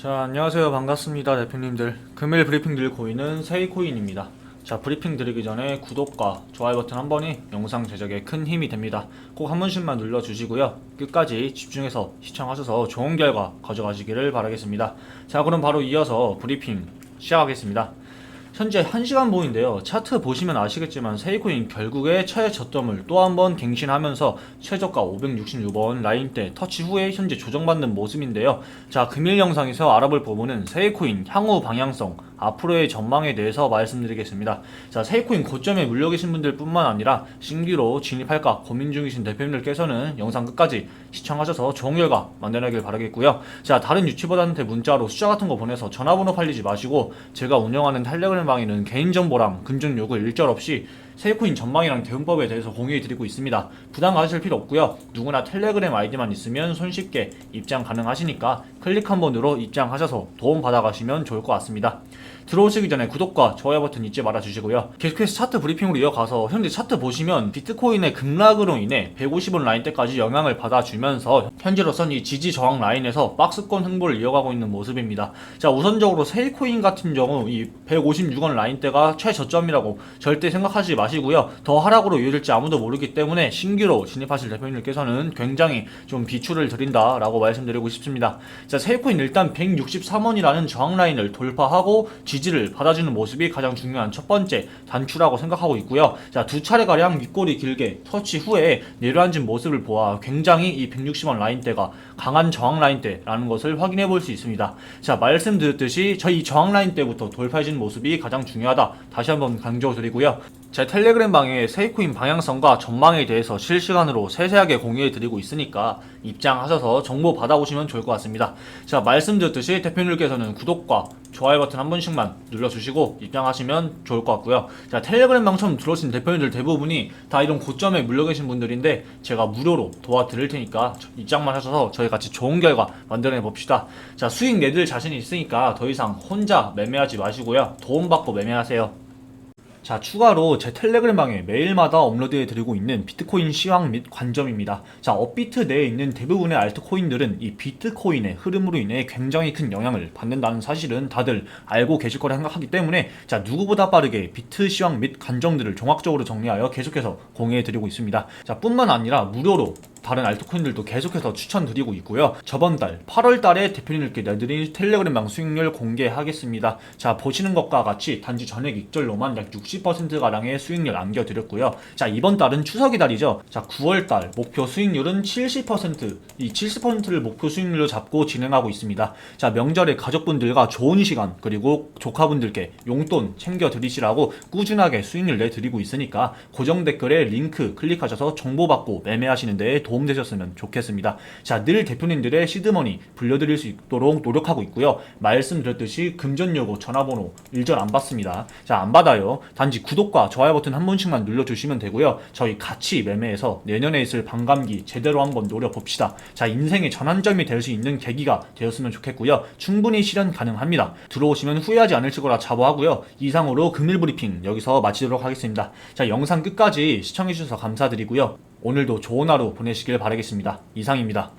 자, 안녕하세요. 반갑습니다. 대표님들. 금일 브리핑 들고 있는 세이코인입니다. 자, 브리핑 드리기 전에 구독과 좋아요 버튼 한 번이 영상 제작에 큰 힘이 됩니다. 꼭 한 번씩만 눌러주시고요. 끝까지 집중해서 시청하셔서 좋은 결과 가져가시기를 바라겠습니다. 자, 그럼 바로 이어서 브리핑 시작하겠습니다. 현재 1시간 보인데요. 차트 보시면 아시겠지만 세이코인 결국에 최애 저점을 또 한 번 갱신하면서 최저가 566원 라인대 터치 후에 현재 조정받는 모습인데요. 자, 금일 영상에서 알아볼 부분은 세이코인 향후 방향성, 앞으로의 전망에 대해서 말씀드리겠습니다. 자, 세이코인 고점에 물려 계신 분들 뿐만 아니라 신규로 진입할까 고민 중이신 대표님들께서는 영상 끝까지 시청하셔서 좋은 결과 만들어내길 바라겠고요. 자, 다른 유튜버들한테 문자로 숫자 같은 거 보내서 전화번호 팔리지 마시고 제가 운영하는 텔레 그램 방에는 개인정보랑 금전 요구 일절 없이 세이코인 전망이랑 대응법에 대해서 공유해 드리고 있습니다. 부담 가지실 필요 없고요. 누구나 텔레그램 아이디만 있으면 손쉽게 입장 가능하시니까 클릭 한 번으로 입장하셔서 도움 받아가시면 좋을 것 같습니다. 들어오시기 전에 구독과 좋아요 버튼 잊지 말아 주시고요. 계속해서 차트 브리핑으로 이어가서 현재 차트 보시면 비트코인의 급락으로 인해 150원 라인대까지 영향을 받아주면서 현재로선 이 지지 저항 라인에서 박스권 흥보를 이어가고 있는 모습입니다. 자 우선적으로 세이코인 같은 경우 이 156원 라인대가 최저점이라고 절대 생각하지 마시고 요. 더 하락으로 이어질지 아무도 모르기 때문에 신규로 진입하실 대표님들께서는 굉장히 좀 비추를 드린다라고 말씀드리고 싶습니다. 자 세이코인 일단 163원이라는 저항 라인을 돌파하고 지지를 받아주는 모습이 가장 중요한 첫 번째 단추라고 생각하고 있고요. 자, 두 차례 가량 윗골이 길게 터치 후에 내려앉은 모습을 보아 굉장히 이 160원 라인대가 강한 저항 라인대라는 것을 확인해 볼 수 있습니다. 자, 말씀드렸듯이 저희 저항 라인대부터 돌파해주는 모습이 가장 중요하다. 다시 한번 강조드리고요. 제 텔레그램 방에 세이코인 방향성과 전망에 대해서 실시간으로 세세하게 공유해 드리고 있으니까 입장하셔서 정보 받아보시면 좋을 것 같습니다. 자, 말씀드렸듯이 대표님께서는 구독과 좋아요 버튼 한 번씩만 눌러주시고 입장하시면 좋을 것 같고요. 자, 텔레그램 방 처음 들어오신 대표님들 대부분이 다 이런 고점에 물려 계신 분들인데 제가 무료로 도와드릴 테니까 입장만 하셔서 저희 같이 좋은 결과 만들어내 봅시다. 자, 수익 내들 자신이 있으니까 더 이상 혼자 매매하지 마시고요. 도움받고 매매하세요. 자, 추가로 제 텔레그램 방에 매일마다 업로드해 드리고 있는 비트코인 시황 및 관점입니다. 자, 업비트 내에 있는 대부분의 알트코인들은 이 비트코인의 흐름으로 인해 굉장히 큰 영향을 받는다는 사실은 다들 알고 계실 거라 생각하기 때문에 자, 누구보다 빠르게 비트 시황 및 관점들을 종합적으로 정리하여 계속해서 공유해 드리고 있습니다. 자, 뿐만 아니라 무료로 다른 알트코인들도 계속해서 추천드리고 있고요. 저번 달 8월 달에 대표님들께 내드린 텔레그램 방 수익률 공개하겠습니다. 자, 보시는 것과 같이 단지 전액 익절로만 약 60%가량의 수익률 남겨드렸고요. 자, 이번 달은 추석이 달이죠. 자, 9월 달 목표 수익률은 70%, 이 70%를 목표 수익률로 잡고 진행하고 있습니다. 자, 명절에 가족분들과 좋은 시간, 그리고 조카분들께 용돈 챙겨드리시라고 꾸준하게 수익률 내드리고 있으니까 고정 댓글에 링크 클릭하셔서 정보받고 매매하시는 데 도움되셨으면 좋겠습니다. 자, 늘 대표님들의 시드머니 불려드릴 수 있도록 노력하고 있고요. 말씀드렸듯이 금전 요구 전화번호 일절 안 받습니다. 자, 안 받아요. 단지 구독과 좋아요 버튼 한 번씩만 눌러주시면 되고요. 저희 같이 매매해서 내년에 있을 반감기 제대로 한번 노려봅시다. 자, 인생의 전환점이 될 수 있는 계기가 되었으면 좋겠고요. 충분히 실현 가능합니다. 들어오시면 후회하지 않으실 거라 자부하고요. 이상으로 금일 브리핑 여기서 마치도록 하겠습니다. 자, 영상 끝까지 시청해주셔서 감사드리고요. 오늘도 좋은 하루 보내시길 바라겠습니다. 이상입니다.